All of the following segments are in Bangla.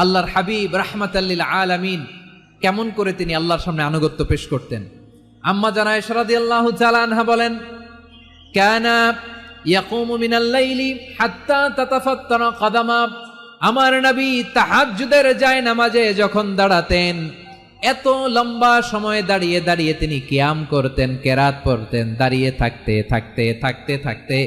আল্লাহর হাবিব রাহমাতাল্লিল আলামিন কেমন করে তিনি আল্লাহর সামনে আনুগত্য পেশ করতেন। আম্মা জানা ইশরাদি আল্লাহ আনহা বলেন, কানা ইয়াকুমু মিনাল লাইলি হাত্তা তাতাফাত্তারা কাদামা। আমার নবী তাহাজ্জুদের যায় নামাজে যখন দাঁড়াতেন, এত লম্বা সময় দাঁড়িয়ে দাঁড়িয়ে তিনি কিয়াম করতেন, কেরাত পড়তেন, দাঁড়িয়ে থাকতে থাকতে থাকতে থাকতে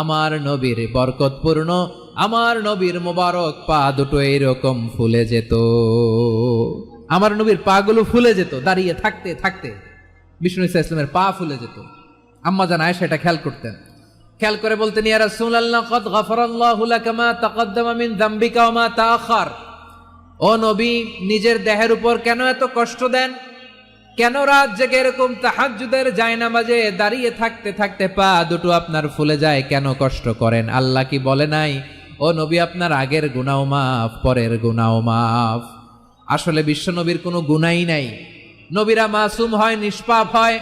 আমার নবীর বরকতপূর্ণ আমার নবীর মোবারক পা দুটো এইরকম ফুলে যেত। আমার নবীর পাগুলো ফুলে যেত, দাঁড়িয়ে থাকতে থাকতে। বিষ্ণু ইসা ইসলামের পা ফুলে যেত। আম্মা জান এটা খেয়াল করতেন। খেয়াল করে বলতেন, ইয়া রাসূলুল্লাহ, কদ গফারাল্লাহু লাকা মা তাকদ্দামা মা ও নবী, নিজের দেহের উপর কেন এত কষ্ট দেন? কেন রাত জেগে এরকম তাহাজ্জুদের জায়নামাজে দাঁড়িয়ে থাকতে থাকতে পা দুটো আপনার ফুলে যায়? কেন কষ্ট করেন? আল্লাহ কি বলে নাই? ও নবী, আপনার আগের গুনাও মাফ, পরের গুনাও মাফ। আসলে বিশ্ব নবীর কোনো গুণাই নাই। নবীরা মাসুম হয়, নিষ্পাপ হয়।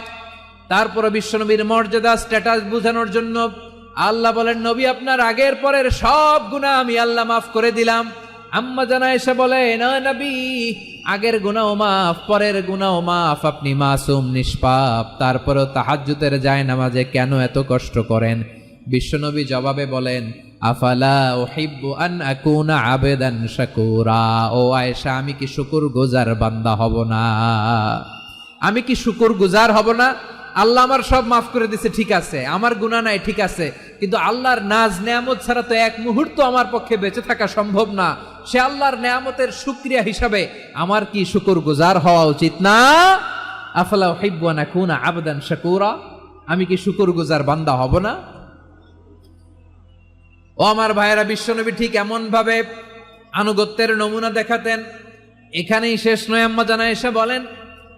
তারপরে বিশ্বনবীর মর্যাদা স্ট্যাটাস বোঝানোর জন্য আল্লাহ বলেন, নবী, আপনার আগের, পরের সব গুণা আমি আল্লাহ মাফ করে দিলাম। আম্মা জানা এসে বলে, না নবী, আগের গুনাও মাফ, পরের গুনাও মাফ, আপনি মাসুম, নিষ্পাপ। তারপরেও তাহাজ্জুদের যায় নামাজে কেন এত কষ্ট করেন? বিশ্বনবী জবাবে বলেন আফালা ওহিব্বু আন আকুনা আবেদান শাকুরা। ও আয়েশা, আমি কি শুকুর গুজার বান্দা হব না? আমি কি শুকুর গুজার হব না? আল্লাহ আমার সব মাফ করে দিছে, ঠিক আছে। আমার গুণা নাই, ঠিক আছে। কিন্তু আল্লাহর নাজ নেয়ামত ছাড়া তো এক মুহূর্ত আমার পক্ষে বেঁচে থাকা সম্ভব না। সে আল্লাহর নেয়ামতের সুক্রিয়া হিসাবে আমার কি শুকুর গুজার হওয়া উচিত না? আফলা হিব্বানা কুনা আবদান শাকুরা। আমি কি শুকুর গুজার বান্দা হব না? ও আমার ভাইয়েরা, বিশ্বনবী ঠিক এমন ভাবে আনুগত্যের নমুনা দেখাতেন। এখানেই শেষ নয়, আম্মা জানা এসে বলেন,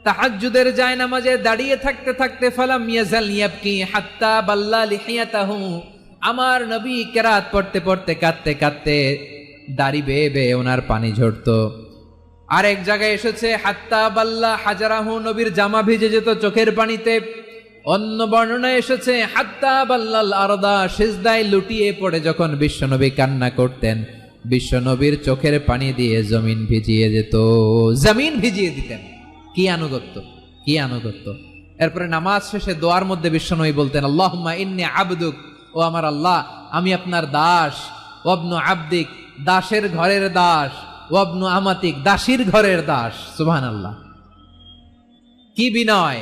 তাহাজ্জুদের যায় নামাজে দাঁড়িয়ে থাকতে থাকতে ফালাম ইয়াজাল ইয়াবকি হাত্তা বাল্লা লিহিয়াতাহু। আমার নবী কেরাত পড়তে পড়তে কাঁদতে কাঁদতে দাড়ি বেয়ে বেয়ে ওনার পানি ঝরতো। আরেক জায়গায় এসেছে, হাত্তা বাল্লা হাজারাহু, নবীর জামা ভিজে যেত চোখের পানিতে। অন্য বর্ণনায় এসেছে, হাত্তা বাল্লাল আরদা, সিজদায় লুটিয়ে পড়ে যখন বিশ্বনবী কান্না করতেন। বিশ্বনবীর চোখের পানি দিয়ে জমিন ভিজিয়ে যেত। জমিন ভিজিয়ে দিতেন। কি আনুগত্য কি আনুগত্য। এরপরে নামাজ শেষে দোয়ার মধ্যে বিশ্বনবী বলতেন, আল্লাহুম্মা ইন্নি আবদুক, ও আমার আল্লাহ, আমি আপনার দাস। ওয়াবনু আবদিক, দাসের ঘরের দাস। ওয়াবনু আমাতিক, দাসীর ঘরের দাস। সুবহানাল্লাহ। কি বিনয়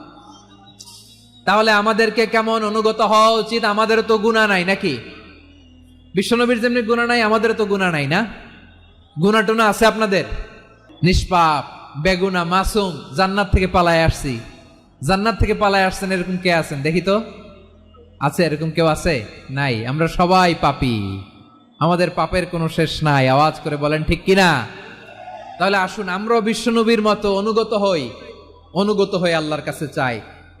তাহলে আমাদেরকে কেমন অনুগত হওয়া উচিত? আমাদের তো গুণা নাই নাকি? বিশ্বনবীর যেমনি গুণা নাই, আমাদের তো গুণা নাই না? গুণা টুনা আছে আপনাদের? নিষ্পাপ বেগুনা মাসুম জান্নাত থেকে পালায় আসছি। জান্নাত থেকে পালায় আসছেন, এরকম কে আছেন? দেখি তো। আছে, এরকম কেউ আছে? নাই। আমরা সবাই পাপি। আমাদের পাপের কোনো শেষ নাই। আওয়াজ করে বলেন, ঠিক কিনা? তাহলে আসুন, আমরাও বিশ্বনবীর মতো অনুগত হই। অনুগত হয়ে আল্লাহর কাছে চাই।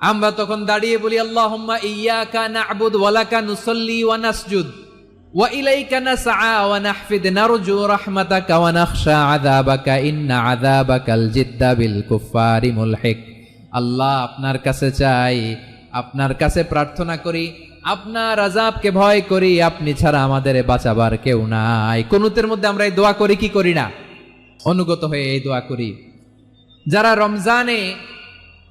আমরা তখন দাঁড়িয়ে বলি, আল্লাহুম্মা ইয়্যাকা না'বুদ ওয়া লাকা নুসাল্লি ওয়া নাসজুদ ওয়া ইলাইকা নাসআ ওয়া নাহফিদ, নারজু রাহমাতাকা ওয়া নাখশা আযাবাকা, ইন্না আযাবাকাল জিদ্দা বিল কুফারি মুলহিক। আল্লাহ আপনার কাছে চাই, আপনার কাছে প্রার্থনা করি, আপনার আজাবকে ভয় করি, আপনি ছাড়া আমাদের বাঁচাবার কেউ নাই। কুনুতের মধ্যে আমরা এই দোয়া করি, কি করি না? অনুগত হয়ে এই দোয়া করি। যারা রমজানে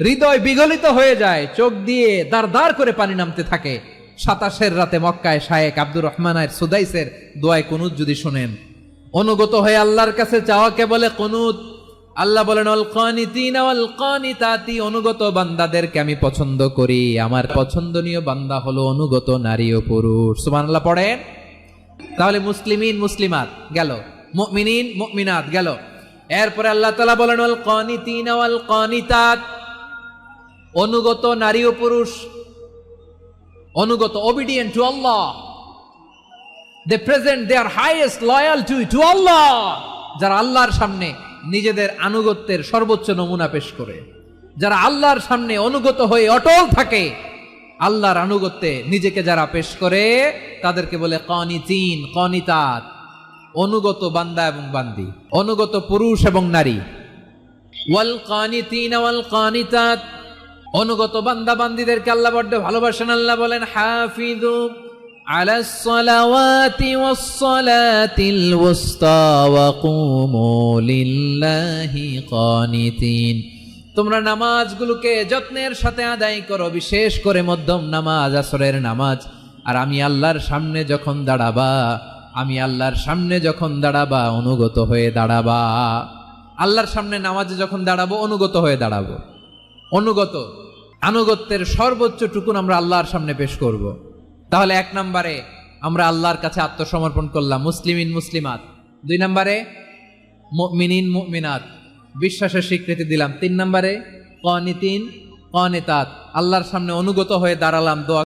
হৃদয় বিগলিত হয়ে যায়, চোখ দিয়ে দাঁড় করে পানি নামতে থাকে। সাতাশের রাতে মক্কায় শায়েক আব্দুর রহমানের সুদাইসের দোয়ায় কুনুত যদি শোনেন। অনুগত হয়ে আল্লাহর কাছে চাওয়াকে বলে কুনুত। আল্লাহ বলেন, অল অনুগত বান্দাদেরকে আমি পছন্দ করি। আমার পছন্দনীয় বান্দা হলো অনুগত নারী ও পুরুষ। সুবহানাল্লাহ পড়েন? তাহলে মুসলিমিন, মুসলিমাত গেল। মুমিনিন, মুমিনাত গেল। এরপরে আল্লাহ তাআলা বলেন ওয়াল কানিতিন ওয়াল কানিতাত অনুগত নারী ও পুরুষ, অনুগত obedient to Allah they present they are highest loyalty to Allah যারা আল্লাহর সামনে নিজেদের আনুগত্যের সর্বোচ্চ নমুনা পেশ করে। যারা আল্লাহর সামনে অনুগত হয়ে অটল থাকে, আল্লাহর আনুগত্যে নিজেকে যারা পেশ করে, তাদেরকে বলে কনি কনিতিন, কনিতাত। অনুগত বান্দা এবং বান্দি, অনুগত পুরুষ এবং নারী। ওয়াল কানিতিন, ওয়াল কানিতাত। অনুগত বান্দা বান্দিদেরকে আল্লাহ বড্ড ভালোবাসেন আল্লাহ বলেন হাফিজু على الصلوات والصلاة الوسطى وقوموا لله قانتين তোমরা নামাজগুলোকে যত্নের সাথে আদায় করো বিশেষ করে মধ্যম নামাজ আসরের নামাজ আর আমি আল্লাহর সামনে যখন দাঁড়াবা আমি আল্লাহর সামনে যখন দাঁড়াবা অনুগত হয়ে দাঁড়াবা আল্লাহর সামনে নামাজে যখন দাঁড়াবো অনুগত হয়ে দাঁড়াবো অনুগত। আনুগত্যের সর্বোচ্চ টুকুন আমরা আল্লাহর সামনে পেশ করব। তাহলে এক নম্বরে আমরা আল্লাহর কাছে আত্মসমর্পণ করলাম, মুসলিমিন, মুসলিমাত। দুই নম্বরে মিনিন মিনাত বিশ্বাসের স্বীকৃতি দিলাম। তিন নম্বরে, কনিতিন, কনেতাত। আল্লাহর সামনে অনুগত হয়ে দাঁড়ালাম, দোয়া